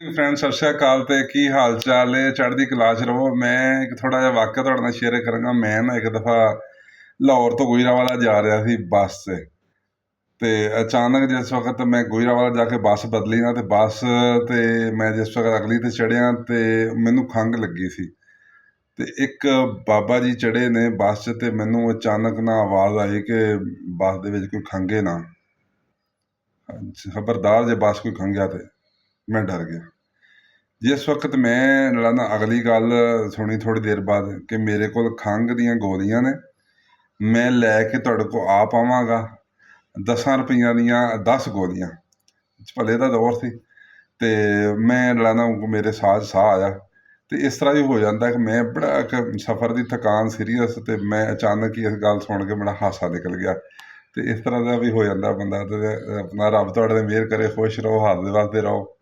Friend ਸਤਿ ਸ਼੍ਰੀ ਅਕਾਲ ਤੇ ਕੀ ਹਾਲ ਚਾਲ ਹੈ? ਚੜ੍ਹਦੀ ਕਲਾ 'ਚ ਰਹੋ। ਮੈਂ ਇੱਕ ਥੋੜਾ ਜਿਹਾ ਵਾਕਿਆ ਤੁਹਾਡੇ ਨਾਲ ਸ਼ੇਅਰ ਕਰਾਂਗਾ। ਮੈਂ ਨਾ ਇੱਕ ਦਫਾ ਲਾਹੌਰ ਤੋਂ ਗੁਜਰਾਂਵਾਲਾ ਜਾ ਰਿਹਾ ਸੀ ਬੱਸ 'ਤੇ। ਤੇ ਅਚਾਨਕ ਜਿਸ ਵਕਤ ਮੈਂ ਗੁਜਰਾਂਵਾਲਾ ਜਾ ਕੇ ਬੱਸ ਬਦਲੀ ਨਾ, ਤੇ ਬੱਸ ਤੇ ਮੈਂ ਜਿਸ ਵਕਤ ਅਗਲੀ ਤੇ ਚੜਿਆ ਤੇ ਮੈਨੂੰ ਖੰਘ ਲੱਗੀ ਸੀ। ਤੇ ਇੱਕ ਬਾਬਾ ਜੀ ਚੜੇ ਨੇ ਬੱਸ 'ਚ, ਤੇ ਮੈਨੂੰ ਅਚਾਨਕ ਨਾ ਆਵਾਜ਼ ਆਈ ਕਿ ਬੱਸ ਦੇ ਵਿੱਚ ਕੋਈ ਖੰਘੇ ਨਾ। ਖਬਰਦਾਰ ਜੇ ਬੱਸ ਕੋਈ ਖੰਘਿਆ ਤੇ। ਮੈਂ ਡਰ ਗਿਆ। ਜਿਸ ਵਕਤ ਮੈਂ ਜਿਹੜਾ ਨਾ ਅਗਲੀ ਗੱਲ ਸੁਣੀ ਥੋੜੀ ਦੇਰ ਬਾਅਦ ਕਿ ਮੇਰੇ ਕੋਲ ਖੰਘ ਦੀਆਂ ਗੋਲੀਆਂ ਨੇ, ਮੈਂ ਲੈ ਕੇ ਤੁਹਾਡੇ ਕੋਲ ਆ ਪਾਵਾਂਗਾ। ਦਸਾਂ ਰੁਪਈਆਂ ਦੀਆਂ 10 ਗੋਲੀਆਂ। ਭਲੇ ਦਾ ਦੌਰ ਸੀ। ਤੇ ਮੈਂ ਜਿਹੜਾ ਨਾ ਮੇਰੇ ਸਾਹ 'ਚ ਸਾਹ ਆਇਆ। ਤੇ ਇਸ ਤਰ੍ਹਾਂ ਹੀ ਹੋ ਜਾਂਦਾ ਕਿ ਮੈਂ ਬੜਾ ਸਫ਼ਰ ਦੀ ਥਕਾਨ ਸੀਰੀਅਸ ਤੇ ਮੈਂ ਅਚਾਨਕ ਹੀ ਇਸ ਗੱਲ ਸੁਣ ਕੇ ਬੜਾ ਹਾਸਾ ਨਿਕਲ ਗਿਆ। ਤੇ ਇਸ ਤਰ੍ਹਾਂ ਦਾ ਵੀ ਹੋ ਜਾਂਦਾ ਬੰਦਾ ਤੇ ਆਪਣਾ ਰੱਬ ਤੁਹਾਡੇ ਤੇ ਮਿਹਰ ਕਰੇ, ਖੁਸ਼ ਰਹੋ ਹੱਸਦੇ ਵਸਦੇ ਰਹੋ।